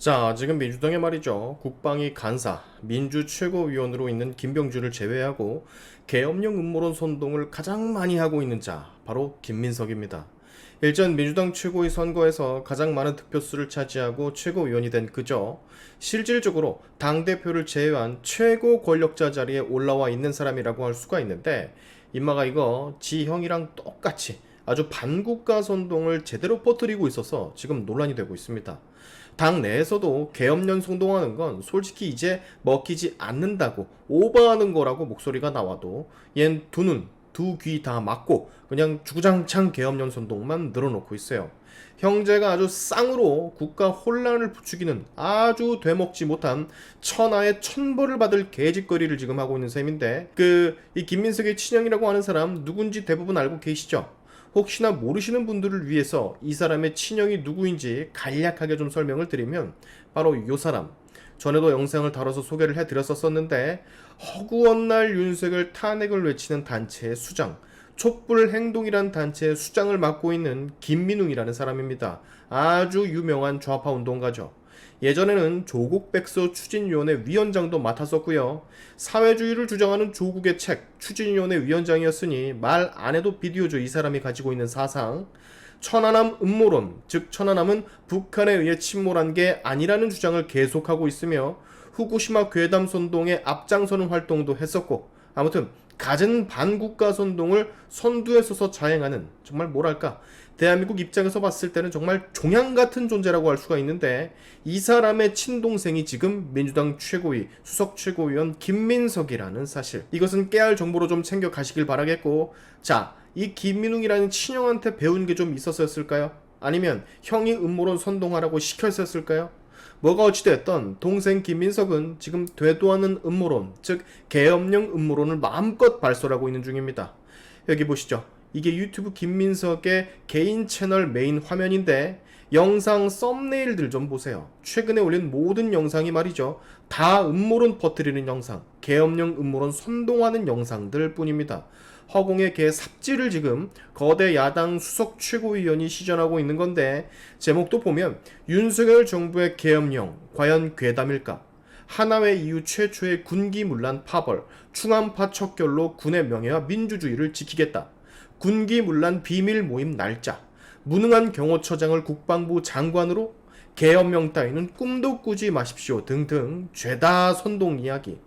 자, 지금 민주당에 말이죠. 국방위 간사, 민주 최고위원으로 있는 김병주를 제외하고 계엄령 음모론 선동을 가장 많이 하고 있는 자, 바로 김민석입니다. 일전 민주당 최고위 선거에서 가장 많은 득표수를 차지하고 최고위원이 된 그저 실질적으로 당대표를 제외한 최고 권력자 자리에 올라와 있는 사람이라고 할 수가 있는데 임마가 이거 지 형이랑 똑같이 아주 반국가 선동을 제대로 퍼뜨리고 있어서 지금 논란이 되고 있습니다. 당 내에서도 계엄령 선동하는 건 솔직히 이제 먹히지 않는다고 오버하는 거라고 목소리가 나와도 얜 두 눈, 두 귀 다 막고 그냥 주구장창 계엄령 선동만 늘어놓고 있어요. 형제가 아주 쌍으로 국가 혼란을 부추기는 아주 되먹지 못한 천하의 천벌을 받을 개짓거리를 지금 하고 있는 셈인데 그 이 김민석의 친형이라고 하는 사람 누군지 대부분 알고 계시죠? 혹시나 모르시는 분들을 위해서 이 사람의 친형이 누구인지 간략하게 좀 설명을 드리면 바로 요 사람 전에도 영상을 다뤄서 소개를 해드렸었었는데 허구한 날 윤석열 탄핵을 외치는 단체의 수장 촛불 행동이란 단체의 수장을 맡고 있는 김민웅이라는 사람입니다. 아주 유명한 좌파 운동가죠. 예전에는 조국 백서 추진위원회 위원장도 맡았었고요. 사회주의를 주장하는 조국의 책 추진위원회 위원장이었으니 말 안 해도 비디오죠. 이 사람이 가지고 있는 사상. 천안함 음모론, 즉 천안함은 북한에 의해 침몰한 게 아니라는 주장을 계속하고 있으며 후쿠시마 괴담 선동에 앞장서는 활동도 했었고 아무튼 갖은 반국가 선동을 선두에 서서 자행하는 정말 뭐랄까 대한민국 입장에서 봤을 때는 정말 종양 같은 존재라고 할 수가 있는데 이 사람의 친동생이 지금 민주당 최고위 수석 최고위원 김민석이라는 사실 이것은 깨알 정보로 좀 챙겨 가시길 바라겠고 자 이 김민웅이라는 친형한테 배운 게 좀 있었을까요? 아니면 형이 음모론 선동하라고 시켰었을까요? 뭐가 어찌됐던 동생 김민석은 지금 되도하는 음모론, 즉 계엄령 음모론을 마음껏 발설하고 있는 중입니다. 여기 보시죠. 이게 유튜브 김민석의 개인 채널 메인 화면인데 영상 썸네일들 좀 보세요. 최근에 올린 모든 영상이 말이죠. 다 음모론 퍼뜨리는 영상, 계엄령 음모론 선동하는 영상들 뿐입니다. 허공의 개 삽질을 지금 거대 야당 수석 최고위원이 시전하고 있는 건데 제목도 보면 윤석열 정부의 계엄령 과연 괴담일까? 하나회 이후 최초의 군기문란 파벌 충암파 척결로 군의 명예와 민주주의를 지키겠다. 군기문란 비밀 모임 날짜 무능한 경호처장을 국방부 장관으로 계엄령 따위는 꿈도 꾸지 마십시오 등등 죄다 선동 이야기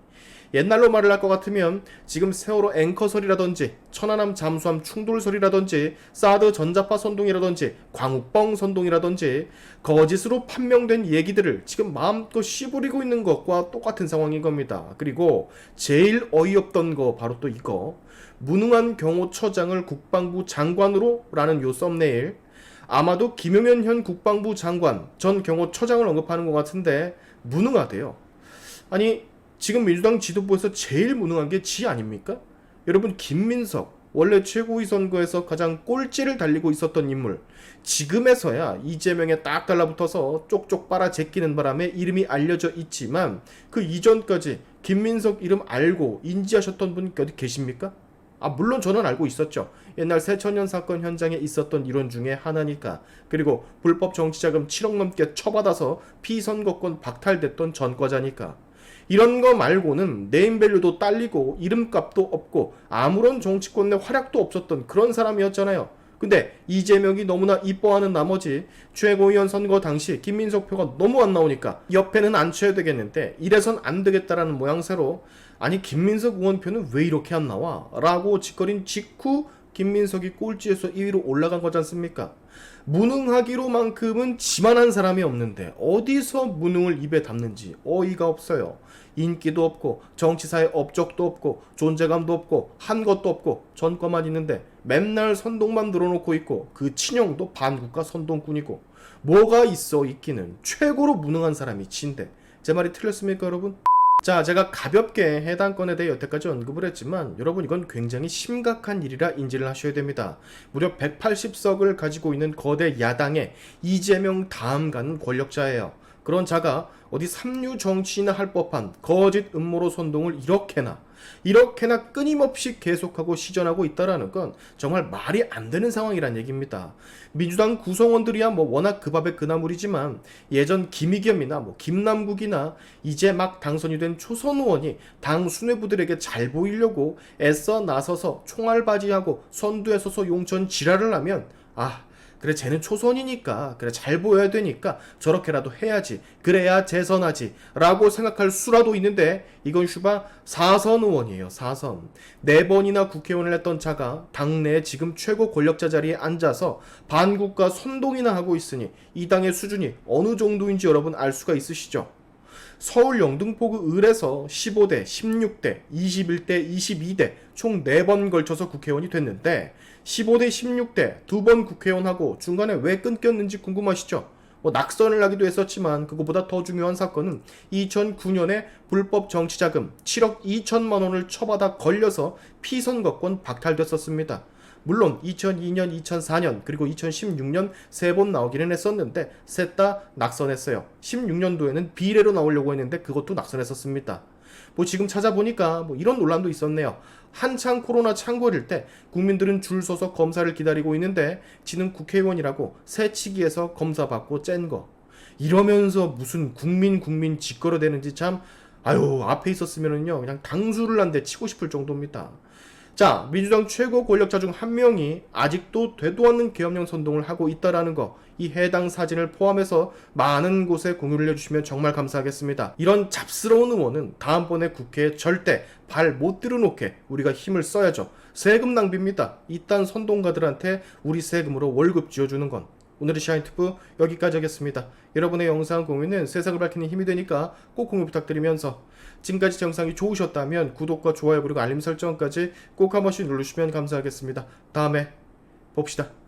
옛날로 말을 할 것 같으면 지금 세월호 앵커설이라든지 천안함 잠수함 충돌설이라든지 사드 전자파 선동이라든지 광우뻥 선동이라든지 거짓으로 판명된 얘기들을 지금 마음껏 씨부리고 있는 것과 똑같은 상황인 겁니다. 그리고 제일 어이없던 거 바로 또 이거 무능한 경호처장을 국방부 장관으로 라는 요 썸네일 아마도 김용현 현 국방부 장관 전 경호처장을 언급하는 것 같은데 무능하대요. 아니 지금 민주당 지도부에서 제일 무능한 게 지 아닙니까? 여러분 김민석 원래 최고위 선거에서 가장 꼴찌를 달리고 있었던 인물 지금에서야 이재명에 딱 달라붙어서 쪽쪽 빨아 제끼는 바람에 이름이 알려져 있지만 그 이전까지 김민석 이름 알고 인지하셨던 분 어디 계십니까? 아 물론 저는 알고 있었죠. 옛날 새천년 사건 현장에 있었던 이론 중에 하나니까. 그리고 불법 정치자금 7억 넘게 처받아서 피선거권 박탈됐던 전과자니까. 이런 거 말고는 네임밸류도 딸리고 이름값도 없고 아무런 정치권 내 활약도 없었던 그런 사람이었잖아요. 근데 이재명이 너무나 이뻐하는 나머지 최고위원 선거 당시 김민석 표가 너무 안 나오니까 옆에는 안 쳐야 되겠는데 이래선 안 되겠다라는 모양새로 아니 김민석 의원 표는 왜 이렇게 안 나와? 라고 짓거린 직후 김민석이 꼴찌에서 2위로 올라간 거지 않습니까? 무능하기로만큼은 지만한 사람이 없는데 어디서 무능을 입에 담는지 어이가 없어요. 인기도 없고 정치사에 업적도 없고 존재감도 없고 한 것도 없고 전과만 있는데 맨날 선동만 늘어놓고 있고 그 친형도 반국가 선동꾼이고 뭐가 있어 있기는 최고로 무능한 사람이 진데 제 말이 틀렸습니까 여러분? 자, 제가 가볍게 해당 건에 대해 여태까지 언급을 했지만 여러분 이건 굉장히 심각한 일이라 인지를 하셔야 됩니다. 무려 180석을 가지고 있는 거대 야당의 이재명 다음 가는 권력자예요. 그런 자가 어디 삼류 정치나 할 법한 거짓 음모로 선동을 이렇게나 이렇게나 끊임없이 계속하고 시전하고 있다라는 건 정말 말이 안 되는 상황이란 얘기입니다. 민주당 구성원들이야 뭐 워낙 그 밥에 그 나물이지만 예전 김의겸이나 뭐 김남국이나 이제 막 당선이 된 초선 의원이 당 수뇌부들에게 잘 보이려고 애써 나서서 총알바지하고 선두에 서서 용천 지랄을 하면 아 그래 쟤는 초선이니까 그래 잘 보여야 되니까 저렇게라도 해야지 그래야 재선하지 라고 생각할 수라도 있는데 이건 슈바 4선 의원이에요 4선. 네 번이나 국회의원을 했던 자가 당내 지금 최고 권력자 자리에 앉아서 반국가 선동이나 하고 있으니 이 당의 수준이 어느 정도인지 여러분 알 수가 있으시죠 서울 영등포구 을에서 15대, 16대, 21대, 22대 총 4번 걸쳐서 국회의원이 됐는데 15대, 16대 두 번 국회의원하고 중간에 왜 끊겼는지 궁금하시죠? 뭐 낙선을 하기도 했었지만 그거보다 더 중요한 사건은 2009년에 불법 정치자금 7억 2천만 원을 처받아 걸려서 피선거권 박탈됐었습니다. 물론 2002년, 2004년 그리고 2016년 세 번 나오기는 했었는데 셋 다 낙선했어요. 16년도에는 비례로 나오려고 했는데 그것도 낙선했었습니다. 뭐 지금 찾아보니까 뭐 이런 논란도 있었네요. 한창 코로나 창궐일 때 국민들은 줄 서서 검사를 기다리고 있는데 지는 국회의원이라고 새치기에서 검사 받고 짠 거. 이러면서 무슨 국민 국민 짓거려 대는지 참 아유 앞에 있었으면은요 그냥 당수를 한 대 치고 싶을 정도입니다. 자, 민주당 최고 권력자 중 한 명이 아직도 되도 않는 계엄령 선동을 하고 있다라는 거, 이 해당 사진을 포함해서 많은 곳에 공유를 해주시면 정말 감사하겠습니다. 이런 잡스러운 의원은 다음번에 국회에 절대 발 못 들어놓게 우리가 힘을 써야죠. 세금 낭비입니다. 이딴 선동가들한테 우리 세금으로 월급 지어주는 건. 오늘의 샤인투프 여기까지 하겠습니다. 여러분의 영상 공유는 세상을 밝히는 힘이 되니까 꼭 공유 부탁드리면서 지금까지 영상이 좋으셨다면 구독과 좋아요 그리고 알림 설정까지 꼭 한 번씩 누르시면 감사하겠습니다. 다음에 봅시다.